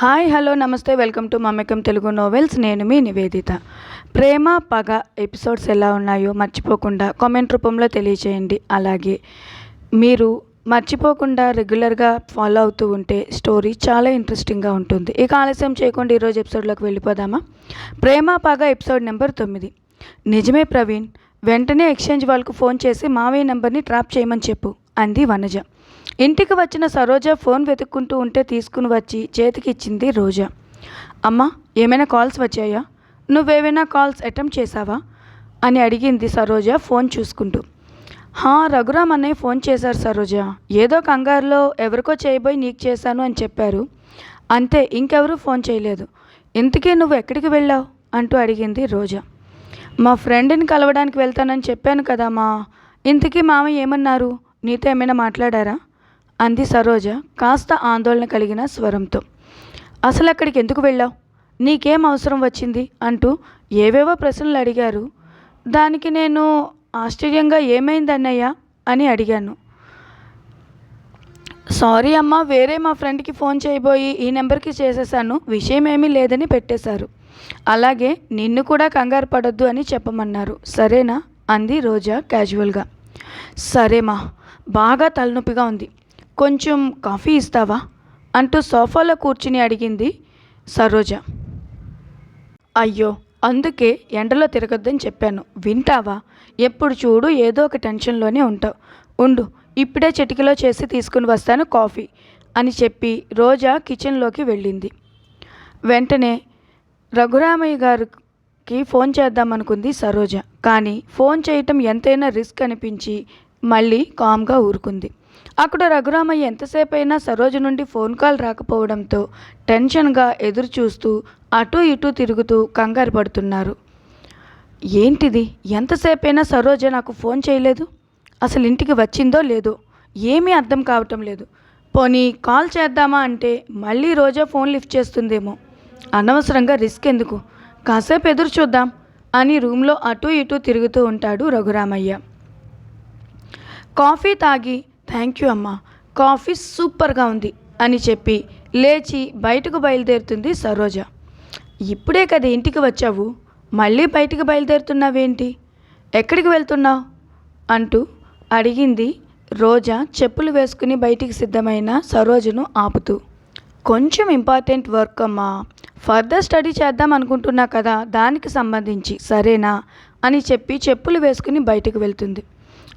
Hi hello నమస్తే welcome to మమ్మకం Telugu novels. నేను మీ నివేదిత. ప్రేమ పగ ఎపిసోడ్స్ ఎలా ఉన్నాయో మర్చిపోకుండా కామెంట్ రూపంలో తెలియచేయండి. అలాగే మీరు మర్చిపోకుండా రెగ్యులర్గా ఫాలో అవుతూ ఉంటే స్టోరీ చాలా ఇంట్రెస్టింగ్గా ఉంటుంది. ఇక ఆలస్యం చేయకుండా ఈరోజు ఎపిసోడ్లోకి వెళ్ళిపోదామా? ప్రేమ పగ ఎపిసోడ్ నెంబర్ తొమ్మిది. నిజమే ప్రవీణ్ వెంటనే ఎక్స్చేంజ్ వాళ్ళకు ఫోన్ చేసి మావయ్య నెంబర్ని ట్రాప్ చేయమని చెప్పు అంది వనజ. ఇంటికి వచ్చిన సరోజ ఫోన్ వెతుక్కుంటూ ఉంటే తీసుకుని వచ్చి చేతికి ఇచ్చింది రోజా. అమ్మా ఏమైనా కాల్స్ వచ్చాయా? నువ్వేమైనా కాల్స్ అటెంప్ట్ చేశావా? అని అడిగింది సరోజ ఫోన్ చూసుకుంటూ. హా రఘురామ్ అన్నయ్య ఫోన్ చేశారు సరోజ. ఏదో కంగారులో ఎవరికో చేయబోయి నీకు చేశాను అని చెప్పారు. అంతే ఇంకెవరూ ఫోన్ చేయలేదు. ఇంతకీ నువ్వు ఎక్కడికి వెళ్ళావు? అంటూ అడిగింది రోజా. మా ఫ్రెండ్ని కలవడానికి వెళ్తానని చెప్పాను కదా మా ఇంతకీ మామయ్య ఏమన్నారు? నీతో ఏమైనా మాట్లాడారా? అంది సరోజ కాస్త ఆందోళన కలిగిన స్వరంతో. అసలు అక్కడికి ఎందుకు వెళ్ళావు? నీకేం అవసరం వచ్చింది? అంటూ ఏవేవో ప్రశ్నలు అడిగారు. దానికి నేను ఆశ్చర్యంగా ఏమైంది అన్నయ్య అని అడిగాను. సారీ అమ్మ వేరే మా ఫ్రెండ్కి ఫోన్ చేయబోయి ఈ నెంబర్కి చేసేసాను. విషయం ఏమీ లేదని పెట్టేశారు. అలాగే నిన్ను కూడా కంగారు పడొద్దు అని చెప్పమన్నారు. సరేనా? అంది రోజా క్యాజువల్గా. సరేమా బాగా తలనొప్పిగా ఉంది. కొంచెం కాఫీ ఇస్తావా? అంటూ సోఫాలో కూర్చుని అడిగింది సరోజ. అయ్యో అందుకే ఎండలో తిరగొద్దని చెప్పాను. వింటావా? ఎప్పుడు చూడు ఏదో ఒక టెన్షన్లోనే ఉంటావు. ఉండు ఇప్పుడే చిటికలో చేసి తీసుకుని వస్తాను కాఫీ అని చెప్పి రోజా కిచెన్లోకి వెళ్ళింది. వెంటనే రఘురామయ్య గారికి ఫోన్ చేద్దామనుకుంది సరోజ. కానీ ఫోన్ చేయటం ఎంతైనా రిస్క్ అనిపించి మళ్ళీ కామ్గా ఊరుకుంది. అక్కడ రఘురామయ్య ఎంతసేపు అయినా సరోజ నుండి ఫోన్ కాల్ రాకపోవడంతో టెన్షన్గా ఎదురు చూస్తూ అటు ఇటు తిరుగుతూ కంగారు పడుతున్నారు. ఏంటిది? ఎంతసేపైనా సరోజ నాకు ఫోన్ చేయలేదు? అసలు ఇంటికి వచ్చిందో లేదో ఏమీ అర్థం కావటం లేదు. పోనీ కాల్ చేద్దామా అంటే మళ్ళీ రోజా ఫోన్ లిఫ్ట్ చేస్తుందేమో. అనవసరంగా రిస్క్ ఎందుకు? కాసేపు ఎదురు చూద్దాం అని రూమ్లో అటు ఇటు తిరుగుతూ ఉంటాడు రఘురామయ్య. కాఫీ తాగి థ్యాంక్ యూ అమ్మా కాఫీ సూపర్గా ఉంది అని చెప్పి లేచి బయటకు బయలుదేరుతుంది సరోజ. ఇప్పుడే కదా ఇంటికి వచ్చావు మళ్ళీ బయటికి బయలుదేరుతున్నావేంటి? ఎక్కడికి వెళ్తున్నావు? అంటూ అడిగింది రోజా చెప్పులు వేసుకుని బయటికి సిద్ధమైన సరోజను ఆపుతూ. కొంచెం ఇంపార్టెంట్ వర్క్ అమ్మా. ఫర్దర్ స్టడీ చేద్దాం అనుకుంటున్నా కదా దానికి సంబంధించి. సరేనా? అని చెప్పి చెప్పులు వేసుకుని బయటకు వెళ్తుంది.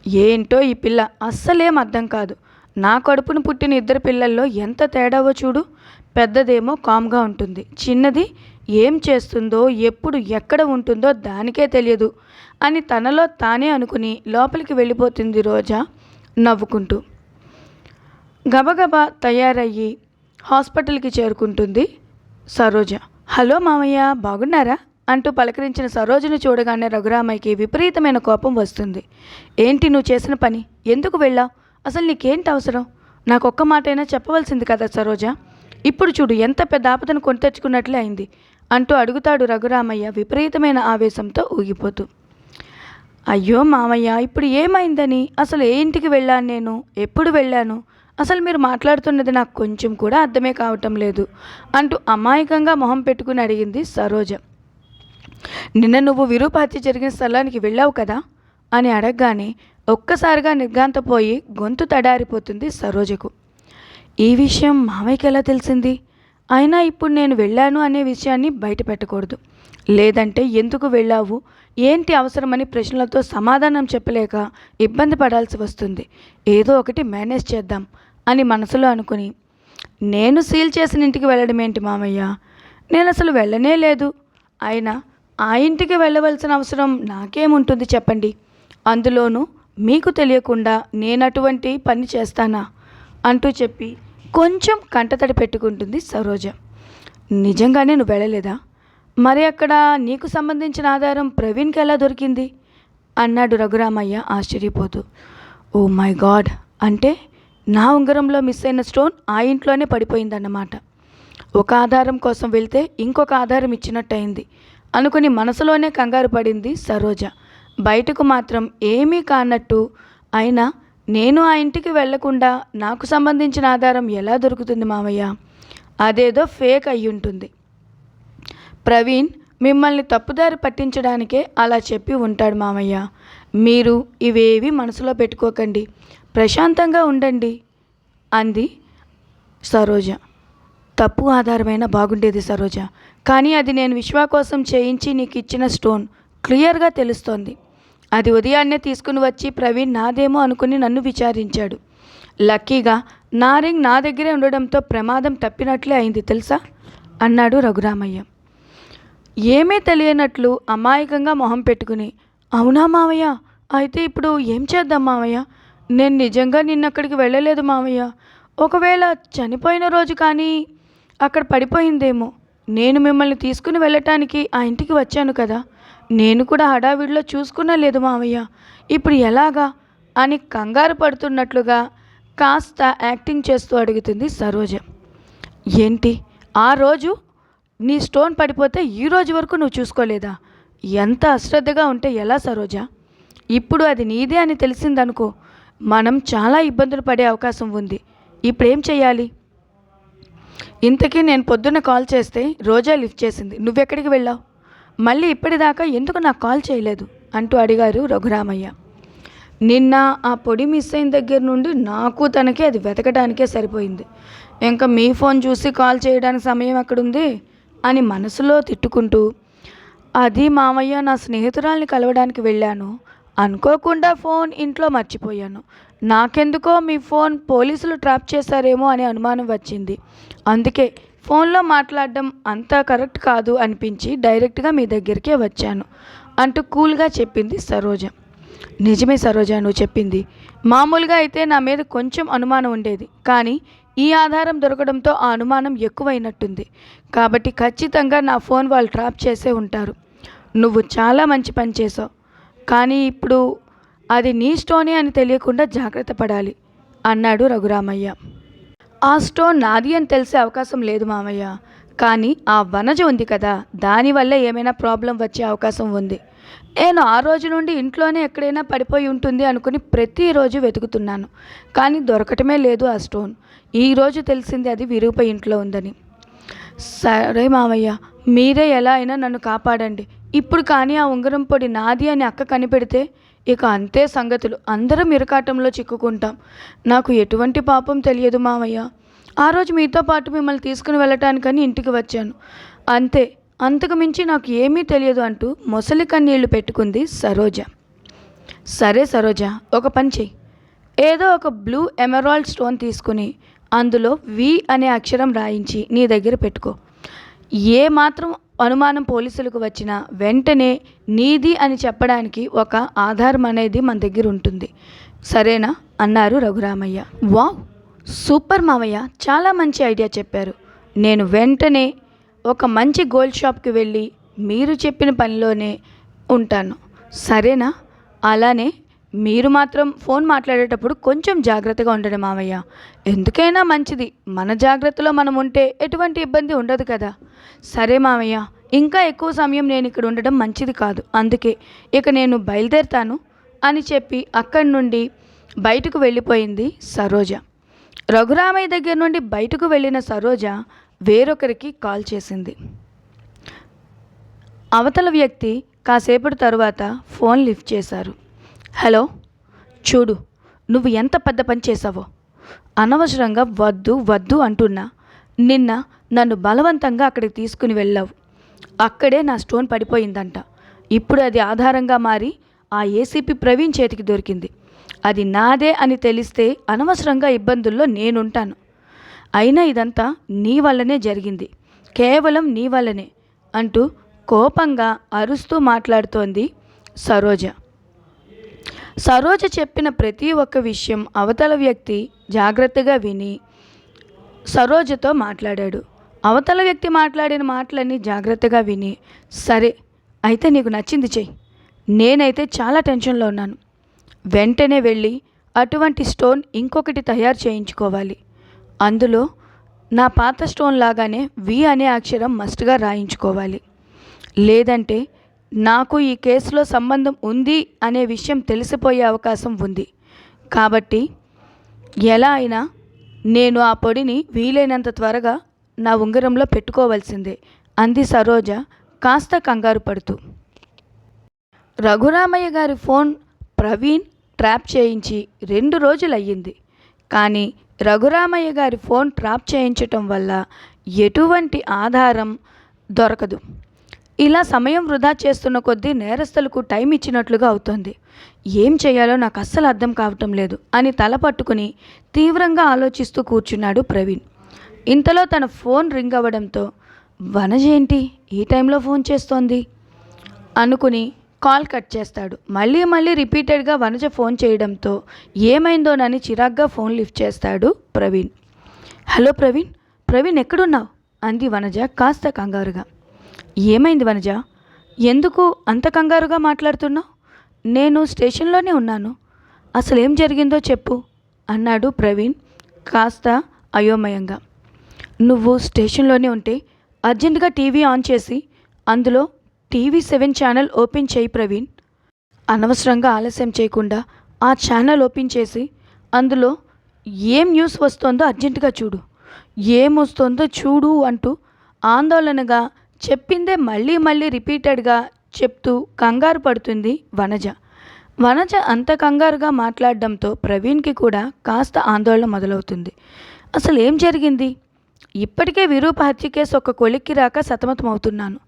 ఏంటో ఈ పిల్ల అస్సలేం అర్థం కాదు. నా కడుపును పుట్టిన ఇద్దరు పిల్లల్లో ఎంత తేడావో చూడు. పెద్దదేమో కామ్గా ఉంటుంది. చిన్నది ఏం చేస్తుందో ఎప్పుడు ఎక్కడ ఉంటుందో దానికే తెలియదు అని తనలో తానే అనుకుని లోపలికి వెళ్ళిపోతుంది రోజా నవ్వుకుంటూ. గబగబా తయారయ్యి హాస్పిటల్కి చేరుకుంటుంది సరోజ. హలో మామయ్య బాగున్నారా? అంటూ పలకరించిన సరోజను చూడగానే రఘురామయ్యకి విపరీతమైన కోపం వస్తుంది. ఏంటి నువ్వు చేసిన పని? ఎందుకు వెళ్ళావు? అసలు నీకేంటి అవసరం? నాకు ఒక్క మాటైనా చెప్పవలసింది కదా సరోజ. ఇప్పుడు చూడు ఎంత పెద్ద ఆపదను కొని తెచ్చుకున్నట్లే అయింది. అంటూ అడుగుతాడు రఘురామయ్య విపరీతమైన ఆవేశంతో ఊగిపోతూ. అయ్యో మామయ్య ఇప్పుడు ఏమైందని? అసలు ఏ ఇంటికి వెళ్ళాను నేను? ఎప్పుడు వెళ్ళాను? అసలు మీరు మాట్లాడుతున్నది నాకు కొంచెం కూడా అర్థమే కావటం లేదు అంటూ అమాయకంగా మొహం పెట్టుకుని అడిగింది సరోజ. నిన్న నువ్వు విరూపహత్య జరిగిన స్థలానికి వెళ్ళావు కదా? అని అడగగానే ఒక్కసారిగా నిర్గాంతపోయి గొంతు తడారిపోతుంది సరోజకు. ఈ విషయం మామయ్యకి ఎలా తెలిసింది? అయినా ఇప్పుడు నేను వెళ్ళాను అనే విషయాన్ని బయట పెట్టకూడదు లేదంటే ఎందుకు వెళ్ళావు? ఏంటి అవసరమని ప్రశ్నలతో సమాధానం చెప్పలేక ఇబ్బంది పడాల్సి వస్తుంది. ఏదో ఒకటి మేనేజ్ చేద్దాం అని మనసులో అనుకుని నేను సీల్ చేసిన ఇంటికి వెళ్ళడం ఏంటి మామయ్య? నేను అసలు వెళ్ళనే లేదు. అయినా ఆ ఇంటికి వెళ్ళవలసిన అవసరం నాకేముంటుంది చెప్పండి? అందులోనూ మీకు తెలియకుండా నేను అటువంటి పని చేస్తానా? అంటూ చెప్పి కొంచెం కంటతడి పెట్టుకుంటుంది సరోజ. నిజంగానే నువ్వు వెళ్ళలేదా? మరి అక్కడ నీకు సంబంధించిన ఆధారం ప్రవీణ్కి ఎలా దొరికింది? అన్నాడు రఘురామయ్య ఆశ్చర్యపోతూ. Oh my God! అంటే నా ఉంగరంలో మిస్ అయిన స్టోన్ ఆ ఇంట్లోనే పడిపోయిందన్నమాట. ఒక ఆధారం కోసం వెళ్తే ఇంకొక ఆధారం ఇచ్చినట్టయింది. అనుకుని మనసులోనే కంగారు పడింది సరోజ. బయటకు మాత్రం ఏమీ కానట్టు అయినా నేను ఆ ఇంటికి వెళ్ళకుండా నాకు సంబంధించిన ఆధారం ఎలా దొరుకుతుంది మామయ్య అదేదో ఫేక్ అయి ఉంటుంది. ప్రవీణ్ మిమ్మల్ని తప్పుదారి పట్టించడానికే అలా చెప్పి ఉంటాడు మామయ్య మీరు ఇవేవి మనసులో పెట్టుకోకండి. ప్రశాంతంగా ఉండండి అంది సరోజ. తప్పు ఆధారమైన బాగుండేది సరోజ. కానీ అది నేను విశ్వా కోసం చేయించి నీకు ఇచ్చిన స్టోన్ క్లియర్గా తెలుస్తోంది. అది ఉదయాన్నే తీసుకుని వచ్చి ప్రవీణ్ నాదేమో అనుకుని నన్ను విచారించాడు. లక్కీగా నా రింగ్ నా దగ్గరే ఉండడంతో ప్రమాదం తప్పినట్లే అయింది తెలుసా? అన్నాడు రఘురామయ్య. ఏమీ తెలియనట్లు అమాయకంగా మొహం పెట్టుకుని అవునా మావయ్య? అయితే ఇప్పుడు ఏం చేద్దాం మావయ్య? నేను నిజంగా నిన్నక్కడికి వెళ్ళలేదు మావయ్య. ఒకవేళ చనిపోయిన రోజు కానీ అక్కడ పడిపోయిందేమో. నేను మిమ్మల్ని తీసుకుని వెళ్ళటానికి ఆ ఇంటికి వచ్చాను కదా. నేను కూడా హడావిడిలో చూసుకున్నా లేదు మావయ్య. ఇప్పుడు ఎలాగా? అని కంగారు పడుతున్నట్లుగా కాస్త యాక్టింగ్ చేస్తూ అడుగుతుంది సరోజ. ఏంటి? ఆ రోజు? నీ స్టోన్ పడిపోతే ఈ రోజు వరకు నువ్వు చూసుకోలేదా? ఎంత అశ్రద్ధగా ఉంటే ఎలా సరోజ? ఇప్పుడు అది నీదే అని తెలిసిందనుకో మనం చాలా ఇబ్బందులు పడే అవకాశం ఉంది. ఇప్పుడేం చేయాలి ఇంతకీ నేను పొద్దున్న కాల్ చేస్తే రోజా లిఫ్ట్ చేసింది. నువ్వెక్కడికి వెళ్ళావు? మళ్ళీ ఇప్పటిదాకా ఎందుకు నాకు కాల్ చేయలేదు? అంటూ అడిగారు రఘురామయ్య. నిన్న ఆ పొడి మిస్ అయిన దగ్గర నుండి నాకు తనకి అది వెతకడానికే సరిపోయింది. ఇంకా మీ ఫోన్ చూసి కాల్ చేయడానికి సమయం ఎక్కడుంది? అని మనసులో తిట్టుకుంటూ అది మామయ్య నా స్నేహితురాల్ని కలవడానికి వెళ్ళాను. అనుకోకుండా ఫోన్ ఇంట్లో మర్చిపోయాను. నాకెందుకో మీ ఫోన్ పోలీసులు ట్రాప్ చేశారేమో అనే అనుమానం వచ్చింది. అందుకే ఫోన్లో మాట్లాడడం అంత కరెక్ట్ కాదు అనిపించి డైరెక్ట్గా మీ దగ్గరికే వచ్చాను అంటూ కూల్గా చెప్పింది సరోజ. నిజమే సరోజ నువ్వు చెప్పింది. మామూలుగా అయితే నా మీద కొంచెం అనుమానం ఉండేది కానీ ఈ ఆధారం దొరకడంతో ఆ అనుమానం ఎక్కువైనట్టుంది. కాబట్టి ఖచ్చితంగా నా ఫోన్ వాళ్ళు ట్రాప్ చేసే ఉంటారు. నువ్వు చాలా మంచి పని చేసావు కానీ ఇప్పుడు అది నీ స్టోనే అని తెలియకుండా జాగ్రత్త పడాలి అన్నాడు రఘురామయ్య. ఆ స్టోన్ నాది అని తెలిసే అవకాశం లేదు మామయ్య. కానీ ఆ వనజ ఉంది కదా దానివల్ల ఏమైనా ప్రాబ్లం వచ్చే అవకాశం ఉంది. నేను ఆ రోజు నుండి ఇంట్లోనే ఎక్కడైనా పడిపోయి ఉంటుంది అనుకుని ప్రతిరోజు వెతుకుతున్నాను. కానీ దొరకటమే లేదు ఆ స్టోన్. ఈరోజు తెలిసింది అది విరూప ఇంట్లో ఉందని. సరే మామయ్య మీరే ఎలా అయినా నన్ను కాపాడండి. ఇప్పుడు కానీ ఆ ఉంగరం పొడి నాది అని అక్క కనిపెడితే ఇక అంతే సంగతులు. అందరం ఇరకాటంలో చిక్కుకుంటాం. నాకు ఎటువంటి పాపం తెలియదు మామయ్య ఆ రోజు మీతో పాటు మిమ్మల్ని తీసుకుని వెళ్ళటానికని ఇంటికి వచ్చాను. అంతే. అంతకు మించి నాకు ఏమీ తెలియదు అంటూ మొసలి కన్నీళ్ళు పెట్టుకుంది సరోజ. సరే సరోజ ఒక పని చెయ్యి ఏదో ఒక బ్లూ ఎమరాల్డ్ స్టోన్ తీసుకుని అందులో వి అనే అక్షరం రాయించి నీ దగ్గర పెట్టుకో. ఏ మాత్రం అనుమానం పోలీసులకు వచ్చిన వెంటనే నీది అని చెప్పడానికి ఒక ఆధారం అనేది మన దగ్గర ఉంటుంది. సరేనా? అన్నారు రఘురామయ్య. వావ్! సూపర్ మావయ్య! చాలా మంచి ఐడియా చెప్పారు. నేను వెంటనే ఒక మంచి గోల్డ్ షాప్కి వెళ్ళి మీరు చెప్పిన పనిలోనే ఉంటాను. సరేనా? అలానే మీరు మాత్రం ఫోన్ మాట్లాడేటప్పుడు కొంచెం జాగ్రత్తగా ఉండండి మామయ్య ఎందుకైనా మంచిది. మన జాగ్రత్తలో మనం ఉంటే ఎటువంటి ఇబ్బంది ఉండదు కదా. సరే మామయ్య ఇంకా ఎక్కువ సమయం నేను ఇక్కడ ఉండడం మంచిది కాదు. అందుకే ఇక నేను బయలుదేరుతాను అని చెప్పి అక్కడి నుండి బయటకు వెళ్ళిపోయింది సరోజ. రఘురామయ్య దగ్గర నుండి బయటకు వెళ్ళిన సరోజ వేరొకరికి కాల్ చేసింది. అవతల వ్యక్తి కాసేపటి తరువాత ఫోన్ లిఫ్ట్ చేశారు. హలో చూడు నువ్వు ఎంత పెద్ద పని చేసావో అనవసరంగా వద్దు వద్దు అంటున్నా. నిన్న నన్ను బలవంతంగా అక్కడికి తీసుకుని వెళ్ళావు. అక్కడే నా స్టోన్ పడిపోయిందంట. ఇప్పుడు అది ఆధారంగా మారి ఆ ఏసీపీ ప్రవీణ్ చేతికి దొరికింది. అది నాదే అని తెలిస్తే అనవసరంగా ఇబ్బందుల్లో నేనుంటాను. అయినా ఇదంతా నీ వల్లనే జరిగింది. కేవలం నీ వల్లనే అంటూ కోపంగా అరుస్తూ మాట్లాడుతోంది సరోజ. సరోజ చెప్పిన ప్రతి ఒక్క విషయం అవతల వ్యక్తి జాగ్రత్తగా విని సరోజతో మాట్లాడాడు. అవతల వ్యక్తి మాట్లాడిన మాటలన్నీ జాగ్రత్తగా విని సరే అయితే నీకు నచ్చింది చెయ్యి నేనైతే చాలా టెన్షన్లో ఉన్నాను. వెంటనే వెళ్ళి అటువంటి స్టోన్ ఇంకొకటి తయారు చేయించుకోవాలి. అందులో నా పాత స్టోన్ లాగానే వి అనే అక్షరం మస్ట్గా రాయించుకోవాలి. లేదంటే నాకు ఈ కేసులో సంబంధం ఉంది అనే విషయం తెలిసిపోయే అవకాశం ఉంది. కాబట్టి ఎలా అయినా నేను ఆ పొడిని వీలైనంత త్వరగా నా ఉంగరంలో పెట్టుకోవలసిందే అంది సరోజ కాస్త కంగారు పడుతూ. రఘురామయ్య గారి ఫోన్ ప్రవీణ్ ట్రాప్ చేయించి రెండు రోజులు అయ్యింది కానీ రఘురామయ్య గారి ఫోన్ ట్రాప్ చేయించటం వల్ల ఎటువంటి ఆధారం దొరకదు. ఇలా సమయం వృధా చేస్తున్న కొద్దీ నేరస్తులకు టైం ఇచ్చినట్లుగా అవుతోంది. ఏం చేయాలో నాకు అస్సలు అర్థం కావటం లేదు అని తల పట్టుకుని తీవ్రంగా ఆలోచిస్తూ కూర్చున్నాడు ప్రవీణ్. ఇంతలో తన ఫోన్ రింగ్ అవ్వడంతో వనజ ఏంటి? ఈ టైంలో ఫోన్ చేస్తోంది? అనుకుని కాల్ కట్ చేస్తాడు. మళ్ళీ మళ్ళీ రిపీటెడ్గా వనజ ఫోన్ చేయడంతో ఏమైందోనని చిరాగ్గా ఫోన్ లిఫ్ట్ చేస్తాడు ప్రవీణ్. హలో ప్రవీణ్ ప్రవీణ్ ఎక్కడున్నావు? అంది వనజ కాస్త కంగారుగా. ఏమైంది వనజ? ఎందుకు అంత కంగారుగా మాట్లాడుతున్నావు? నేను స్టేషన్లోనే ఉన్నాను. అసలు ఏం జరిగిందో చెప్పు అన్నాడు ప్రవీణ్ కాస్త అయోమయంగా. నువ్వు స్టేషన్లోనే ఉంటే అర్జెంటుగా టీవీ ఆన్ చేసి అందులో టీవీ సెవెన్ ఛానల్ ఓపెన్ చేయి ప్రవీణ్. అనవసరంగా ఆలస్యం చేయకుండా ఆ ఛానల్ ఓపెన్ చేసి అందులో ఏం న్యూస్ వస్తుందో అర్జెంటుగా చూడు. ఏం వస్తుందో చూడు అంటూ ఆందోళనగా చెప్పిందే మళ్ళీ మళ్ళీ రిపీటెడ్గా చెప్తూ కంగారు పడుతుంది వనజ. వనజ అంత కంగారుగా మాట్లాడడంతో ప్రవీణ్కి కూడా కాస్త ఆందోళన మొదలవుతుంది. అసలు ఏం జరిగింది? ఇప్పటికే విరూప హత్య కేసు ఒక కొలిక్కి రాక సతమతమవుతున్నాను.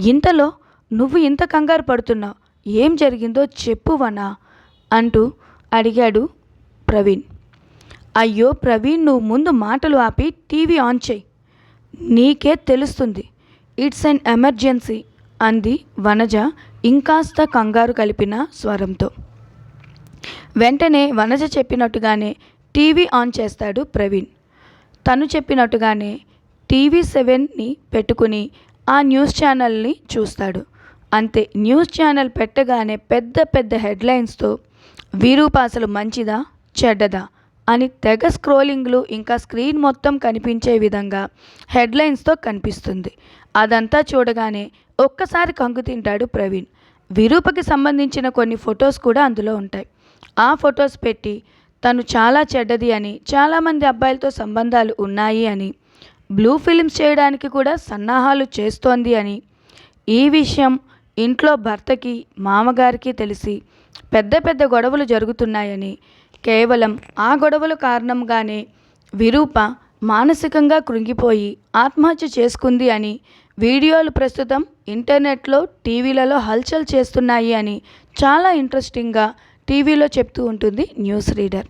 ఇంతలో నువ్వు ఇంత కంగారు పడుతున్నావు. ఏం జరిగిందో చెప్పు వనా అంటూ అడిగాడు ప్రవీణ్. అయ్యో ప్రవీణ్ నువ్వు ముందు మాటలు ఆపి టీవీ ఆన్ చేయి. నీకే తెలుస్తుంది. ఇట్స్ అన్ ఎమర్జెన్సీ అంది వనజ ఇంకాస్త కంగారు కలిపిన స్వరంతో. వెంటనే వనజ చెప్పినట్టుగానే టీవీ ఆన్ చేస్తాడు ప్రవీణ్. తను చెప్పినట్టుగానే టీవీ సెవెన్ని పెట్టుకుని ఆ న్యూస్ ఛానల్ని చూస్తాడు. అంతే న్యూస్ ఛానల్ పెట్టగానే పెద్ద పెద్ద హెడ్లైన్స్తో వీరూపాసలు మంచిదా చెడ్డదా అని తెగ స్క్రోలింగ్లు ఇంకా స్క్రీన్ మొత్తం కనిపించే విధంగా హెడ్లైన్స్తో కనిపిస్తుంది. అదంతా చూడగానే ఒక్కసారి కంగు తింటాడు ప్రవీణ్. విరూపకి సంబంధించిన కొన్ని ఫొటోస్ కూడా అందులో ఉంటాయి. ఆ ఫొటోస్ పెట్టి తను చాలా చెడ్డది అని చాలామంది అబ్బాయిలతో సంబంధాలు ఉన్నాయి అని బ్లూ ఫిలిమ్స్ చేయడానికి కూడా సన్నాహాలు చేస్తోంది అని ఈ విషయం ఇంట్లో భర్తకి మామగారికి తెలిసి పెద్ద పెద్ద గొడవలు జరుగుతున్నాయని కేవలం ఆ గొడవల కారణంగానే విరూప మానసికంగా కృంగిపోయి ఆత్మహత్య చేసుకుంది అని వీడియోలు ప్రస్తుతం ఇంటర్నెట్లో టీవీలలో హల్చల్ చేస్తున్నాయి అని చాలా ఇంట్రెస్టింగ్గా టీవీలో చెప్తూ ఉంటుంది న్యూస్ రీడర్.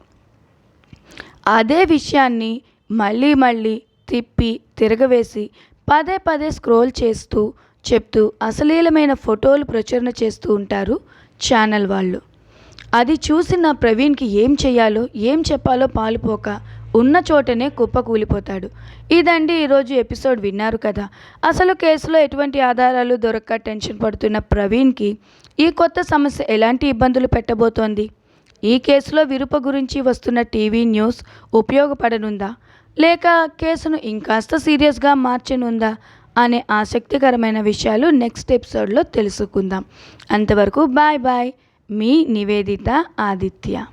అదే విషయాన్ని మళ్ళీ మళ్ళీ తిప్పి తిరగవేసి పదే పదే స్క్రోల్ చేస్తూ చెప్తూ అశ్లీలమైన ఫోటోలు ప్రచురణ చేస్తూ ఉంటారు ఛానల్ వాళ్ళు. అది చూసిన ప్రవీణ్కి ఏం చేయాలో ఏం చెప్పాలో పాలుపోక ఉన్న చోటనే కుప్ప కూలిపోతాడు. ఇదండి ఈరోజు ఎపిసోడ్ విన్నారు కదా. అసలు కేసులో ఎటువంటి ఆధారాలు దొరక్క టెన్షన్ పడుతున్న ప్రవీణ్కి ఈ కొత్త సమస్య ఎలాంటి ఇబ్బందులు పెట్టబోతోంది? ఈ కేసులో విరుప గురించి వస్తున్న టీవీ న్యూస్ ఉపయోగపడనుందా? లేక కేసును ఇంకాస్త సీరియస్గా మార్చనుందా? అనే ఆసక్తికరమైన విషయాలు నెక్స్ట్ ఎపిసోడ్లో తెలుసుకుందాం. అంతవరకు బాయ్ బాయ్. మీ నివేదిత ఆదిత్య.